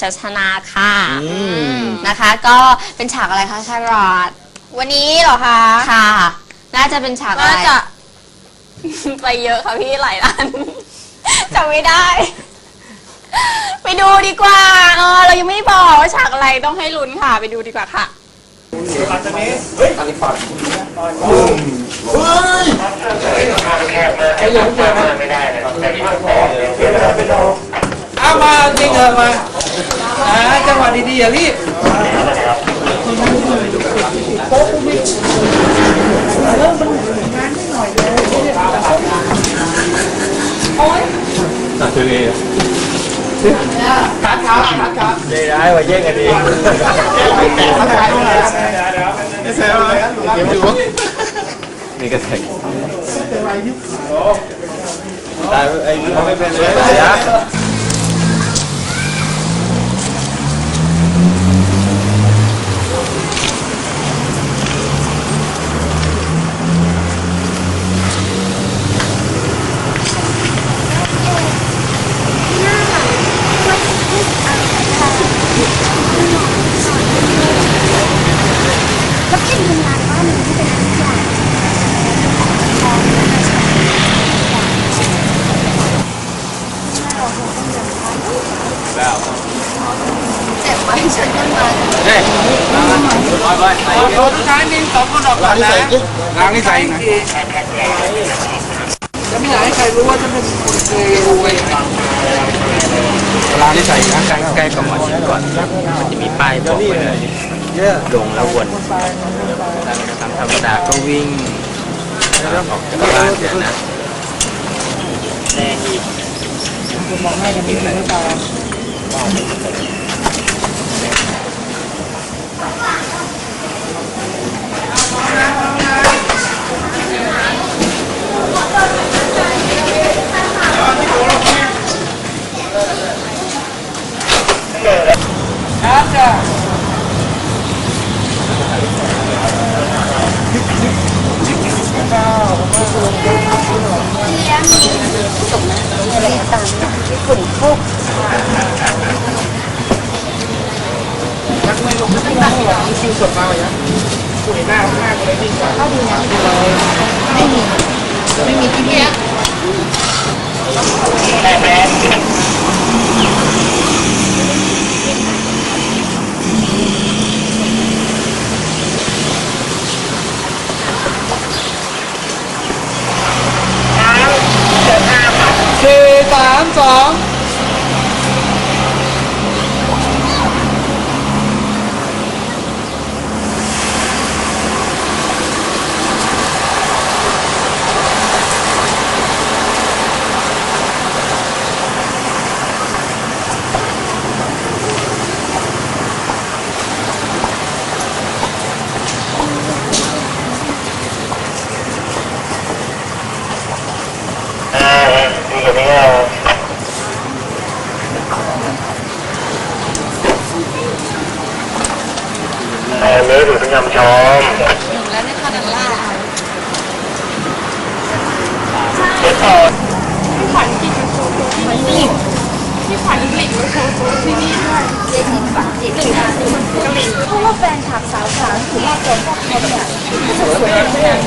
ชัชนาค่ะอืมนะคะ ก็เป็นฉากอะไรคะชารอดวันนี้เหรอคะค่ะ น่าจะเป็นฉากอะไร น่าจะ ไปเยอะค่ะพี่หลายอันจำไม่ได้ ไปดูดีกว่าเออเรายังไม่บอกว่าฉากอะไรต้องให้ลุ้นค่ะ ไปดูดีกว่าค่ะเอามาจริงเถอะมา อ่าจังหวะดีๆอย่ารีบได้ได้ว่าแย่งกันเองนี่ก็แท็กแต่ไอ้เขาไม่เป็นเลยนะ แล้วพี่ทำงานบ้านมันไม่เป็นทุกอย่าง เจ็บไหมฉันต้นไม้ เฮ้ย ไปไปไปโดนสุดท้ายมีสองคนออกก่อนนะล้างนิสัยนะจะไม่อยากให้ใครรู้ว่าจะเป็นคนเคยรวยล้างนิสัยนะใกล้ใกล้กับหมอชิดก่อน มันจะมีป้ายบอกไว้เลยลงแล้ววนแล้วก็ทำธรรมดาก็วิ่งออกจากบ้านเดี๋ยนะแรงอีกมองให้กันนิดหนึ่งหรือเปล่า ครับจ้ะ นักไม่ลงไม่ได้หรอกมีคิวสดมาอย่างสวยหน้ามากเลยดีกว่าเข้าดีนะไม่มีไม่มีที่นี่สี่สามสอง เนื้อถือเป็นยำชมแล้วในคานันล่าเพราะว่าแฟนคลับสาวๆถือว่าตัวพวกเขาเนี่ยสวยๆทั้งนั้น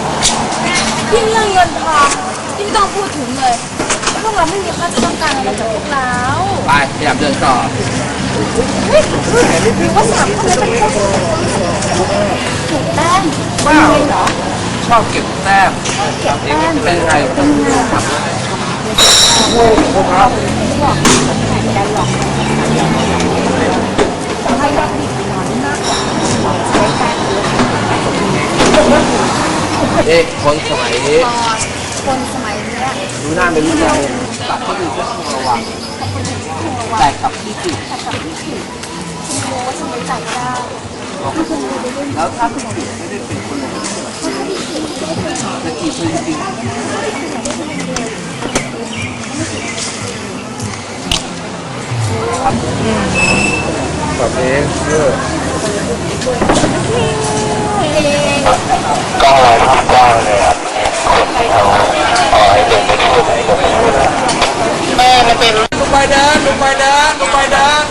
ยิ่เรื่องเงินทองยิ่ต้องพูดถึงเลยพวกเราไม่มีใครจะต้องการอะไรจากพวกเราไปพยายามเดินต่อ หรือว่าสามคนนี้เป็นพวกถูกแต้มว้าวชอบเก็บแต้มเก็บแต้มเป็นใครเป็นไงโอ้โหครับบอกแข่งกันหรอกให้รับดีกว่านี้มากกว่าใช้การเยอะเอ๊ะคนสมัยนี้คนสมัยนี้ดูหน้าเป็นผู้ชายตัดที่อยู่ก็ต้องระวัง แต่กับที่ผิดแต่กับที่ผิดคุณรู้ว่าฉันไว้ใจไม่ได้ถ้าคุณรู้ได้เรื่องแล้วถ้าผิดไม่ได้เป็นคนลงจะจีบเธอจริงๆแบบนี้เยอะก็ทำกว้เลยครับคนที่เขาเอาไอ้ลงไปช่วย แม่มันเป็นลงไปเดินลงไปเดินลงไปเดิน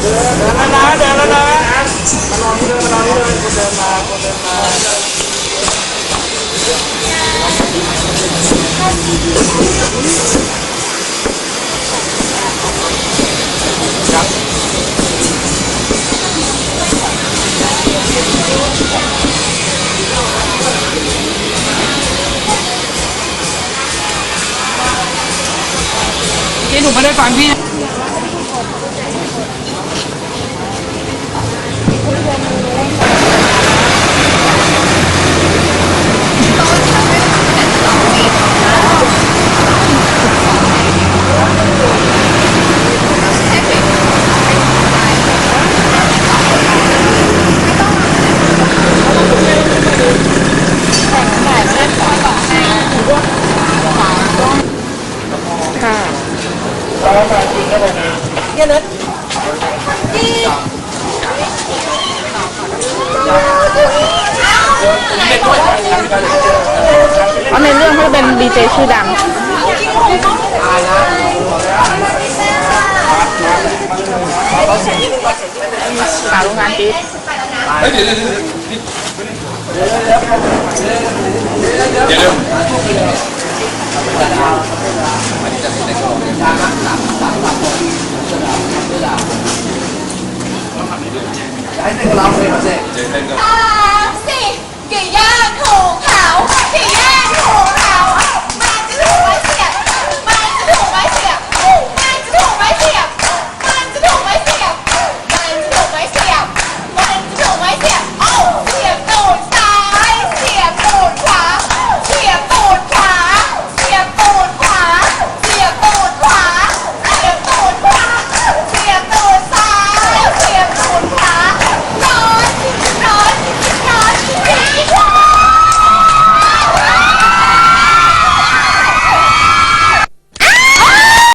เดินแล้วนะเดินแล้วนะมานอนนี่เดินมานอนนี่เดินคนเดินมาคนเดินมา Thank you. หนูไม่ได้ฟังพี่ เพราในเรื่องเขาเป็นดีเจชื่อดัง สาวโรงานปี๊บเฮ้ยเดี๋ยวเดี๋ยวเดี๋ยวเดี๋ยวเดี๋ยว ย่างถูกเผาที่ย่างถูก